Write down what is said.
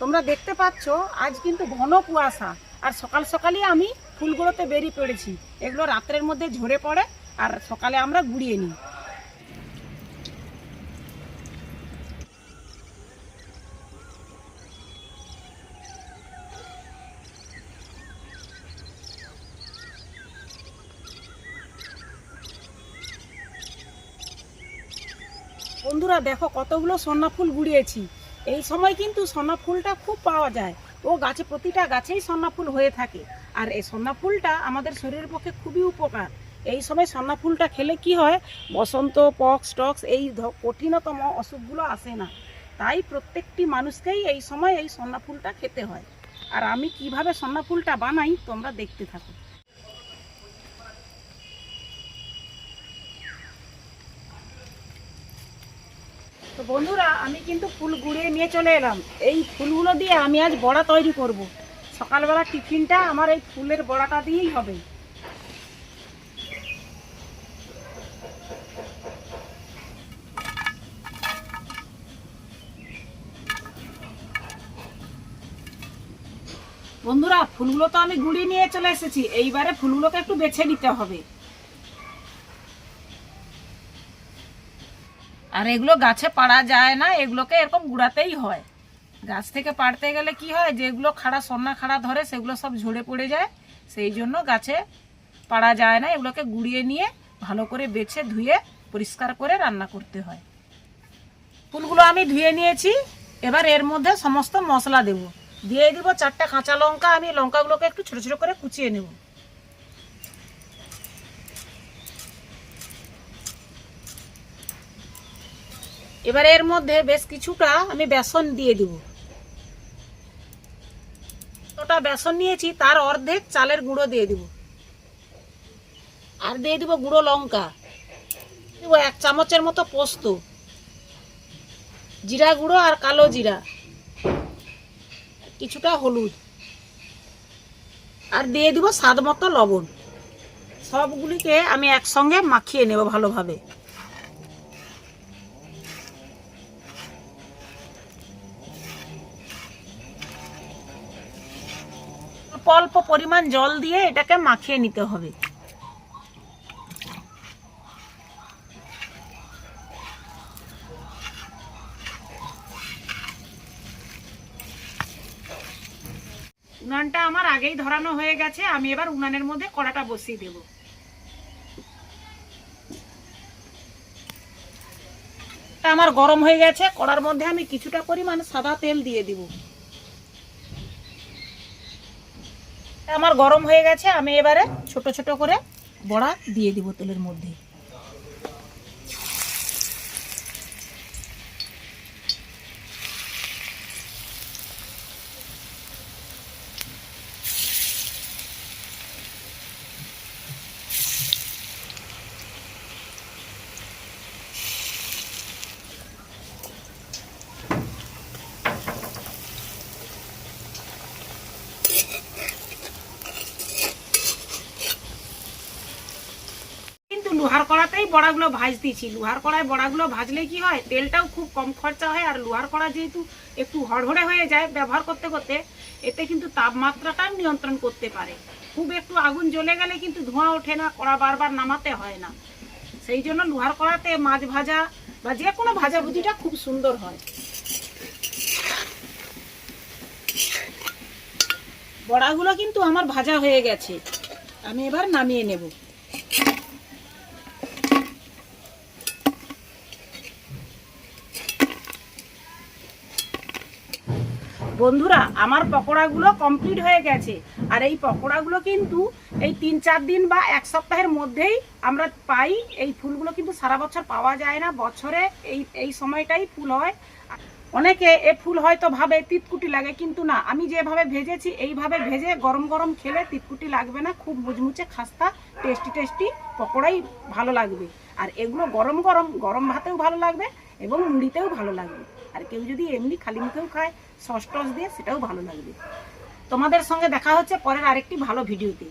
তোমরা দেখতে পাচ্ছ, আজ কিন্তু ঘন কুয়াশা। আর সকাল সকালই আমি ফুলগুলোতে বেরিয়ে পড়েছি। এগুলো রাত্রের মধ্যে ঝরে পড়ে, আর সকালে আমরা গুড়িয়ে নিই। বন্ধুরা, দেখো কতগুলো সন্না ফুল গুড়িয়েছি। এই সময় কিন্তু সন্না ফুলটা খুব পাওয়া যায়। ও গাছে, প্রতিটা গাছেই সন্না ফুল হয়ে থাকে। আর এই সন্না ফুলটা আমাদের শরীরের পক্ষে খুবই উপকার। এই সময় সন্না ফুলটা খেলে কি হয়? বসন্ত, পক্স, টক্স এই কঠিনতম অসুখগুলো আসে না। তাই প্রত্যেকটি মানুষকেই এই সময় এই সন্না ফুলটা খেতে হয়। আর আমি কীভাবে সন্না ফুলটা বানাই তোমরা দেখতে থাকো। বন্ধুরা, আমি কিন্তু ফুল গুঁড়িয়ে নিয়ে চলে এলাম। এই ফুলগুলো দিয়ে আমি আজ বড়া তৈরি করব। সকালবেলা টিফিনটা আমার এই ফুলের বড়াটা দিয়েই হবে। বন্ধুরা, ফুলগুলো তো আমি গুঁড়িয়ে নিয়ে চলে এসেছি। এইবারে ফুলগুলোকে একটু বেছে নিতে হবে। আর এগুলো গাছে পাড়া যায় না, এগুলোকে এরকম গুড়াতেই হয়। গাছ থেকে পাড়তে গেলে কি হয়, যেগুলো খাড়া সন্না খাড়া ধরে সেগুলো সব ঝরে পড়ে যায়, সেই জন্য গাছে পাড়া যায় না, এগুলোকে গুড়িয়ে নিয়ে ভালো করে বেছে ধুয়ে পরিষ্কার করে রান্না করতে হয়। ফুলগুলো আমি ধুয়ে নিয়েছি, এবার এর মধ্যে সমস্ত মশলা দেব। দিয়ে দিব চারটা কাঁচা লঙ্কা, আমি লঙ্কাগুলোকে একটু ছোট ছোট করে কুচিয়ে নেব। এবার এর মধ্যে বেশ কিছুটা আমি বেসন দিয়ে দিব। ওটা বেসন নিয়েছি, তার অর্ধেক চালের গুঁড়ো দিয়ে দিব। আর দিয়ে দিব গুঁড়ো লঙ্কা। দিব এক চামচের মতো পোস্ত। জিরা গুঁড়ো আর কালো জিরা। কিছুটা হলুদ। আর দিয়ে দিব স্বাদ মতো লবণ। সবগুলিকে আমি একসঙ্গে মাখিয়ে নেব ভালোভাবে। অল্প পরিমাণ জল দিয়ে এটাকে মাখিয়ে নিতে হবে। উনানটা আমার আগেই ধরানো হয়ে গেছে, আমি এবার উনানের মধ্যে কড়াটা বসিয়ে দেব। আমার গরম হয়ে গেছে, কড়ার মধ্যে আমি কিছুটা পরিমাণ সাদা তেল দিয়ে দিব। আমার গরম হয়ে গেছে আমি এবারে ছোট ছোট করে বড়া দিয়ে দিব তেলের মধ্যে কিন্তু লোহার কড়াতেই বড়াগুলো ভাজ দিয়েছি লোহার কড়ায় বড়াগুলো ভাজলে কি হয়? তেলটাও খুব কম খরচা হয় আর লোহার কড়া যেহেতু একটু হড়হড়ে হয়ে যায় ব্যবহার করতে করতে, এতে কিন্তু তাপমাত্রাটা নিয়ন্ত্রণ করতে পারে। খুব একটু আগুন জ্বলে গেলে কিন্তু ধোঁয়া ওঠে না, কড়া বারবার নামাতে হয় না। সেই জন্য লোহার কড়াতে মাছ ভাজা বা যে কোনো ভাজাভুজিটা খুব সুন্দর হয়। বড়াগুলো কিন্তু আমার ভাজা হয়ে গেছে। আমি এবার নামিয়ে নেব। বন্ধুরা, আমার পকোড়াগুলো কমপ্লিট হয়ে গেছে। আর এই পকোড়াগুলো কিন্তু এই তিন চার দিন বা এক সপ্তাহের মধ্যেই আমরা পাই। এই ফুলগুলো কিন্তু সারা বছর পাওয়া যায় না, বছরে এই এই সময়টাই ফুল হয়। অনেকে এ ফুল হয়তো ভাবে তিতকুটি লাগে, কিন্তু না, আমি যেভাবে ভেজেছি এইভাবে ভেজে গরম গরম খেলে তিতকুটি লাগবে না, খুব মুচমুচে খাস্তা টেস্টি টেস্টি পকোড়াই ভালো লাগবে। আর এগুলো গরম গরম গরম ভাতেও ভালো লাগবে এবং মুড়িতেও ভালো লাগবে। আর কেউ যদি এমনি খালি মুখেও খায় সস টস দিয়ে সেটাও ভালো লাগবে। তোমাদের সঙ্গে দেখা হচ্ছে পরের আরেকটি ভালো ভিডিওতে।